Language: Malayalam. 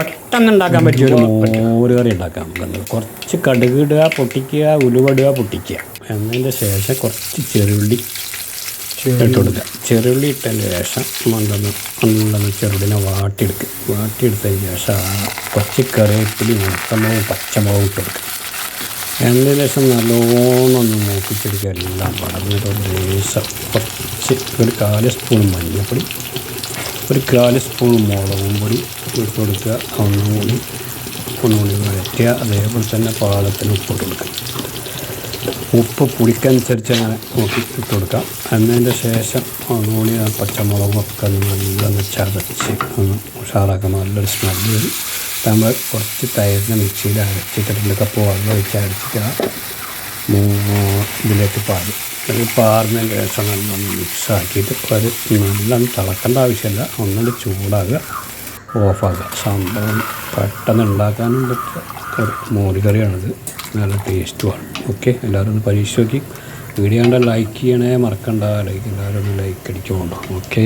പെട്ടെന്ന് ഉണ്ടാക്കാൻ പറ്റിയ ഒരു മോര് കറി ഉണ്ടാക്കാം. നമുക്ക് കുറച്ച് കടുക് ഇടുക പൊട്ടിക്കുക ഉലുവടുക പൊട്ടിക്കുക. എന്നതിന്റെ ശേഷം കുറച്ച് ചെറുള്ളി ഇട്ട് കൊടുക്കുക. ചെറുള്ളി ഇട്ടതിന് ശേഷം മണ്ടൊന്ന് നല്ലൊന്ന് ചെറുള്ളിനെ വാട്ടിയെടുക്കുക വാട്ടിയെടുത്തതിന് ശേഷം ആ കുറച്ച് കറിവേപ്പിലി ഉണക്കമുളകും പച്ചമുളകും ഇട്ട് കൊടുക്കുക എന്നതിന് ശേഷം നല്ലോണം ഒന്ന് മൂപ്പിച്ചെടുക്കുക. എല്ലാം വളർന്നിട്ട് ഒരു ലേശം കുറച്ച് ഒരു കാൽ സ്പൂൺ മഞ്ഞൾപ്പൊടി ഒരു കാൽ സ്പൂൺ മുളകും പൊടി ഇട്ട് കൊടുക്കുക ഒന്നുകൂടി ഒന്നുകൂടി വഴറ്റുക. അതേപോലെ തന്നെ പാകത്തിന് ഉപ്പ് കൊടുക്കുക ഉപ്പ് പുളിക്കനുസരിച്ച് അങ്ങനെ നോക്കി ഇട്ട് കൊടുക്കാം എന്നതിന്റെ ശേഷം ഒന്നുകൂടി ആ പച്ചമുളകൊക്കെ നല്ലൊന്ന് ചതച്ച് ഒന്ന് ഉഷാറാക്കാം നല്ലൊരു സ്മെല്ല് വരും. നമ്മൾ കുറച്ച് തൈരിനെ മിക്സിയിൽ അരച്ചിട്ട് രണ്ട് കപ്പ് വെള്ളം ഒഴിച്ച് അരച്ചിട്ട് ഇതിലേക്ക് പാരും. അത് പാറിന് ശേഷം നല്ലൊന്ന് മിക്സാക്കിയിട്ട് ഒരു നല്ലോണം തിളക്കേണ്ട ആവശ്യമില്ല. ഒന്നുകൂടി ചൂടാകുക. ഓഫാക്കുക സംഭവം പെട്ടെന്ന് ഉണ്ടാക്കാനും പറ്റിയ ഒരു മോരുകറിയാണിത്. നല്ല ടേസ്റ്റുമാണ് ഓക്കെ എല്ലാവരും ഒന്ന് പരീക്ഷിച്ച് നോക്കി. വീഡിയോ കണ്ടാൽ ലൈക്ക് ചെയ്യണേ മറക്കണ്ട. ലൈക്ക് എല്ലാവരും ഒന്ന് ലൈക്ക് അടിച്ചുകൊണ്ടോ ഓക്കെ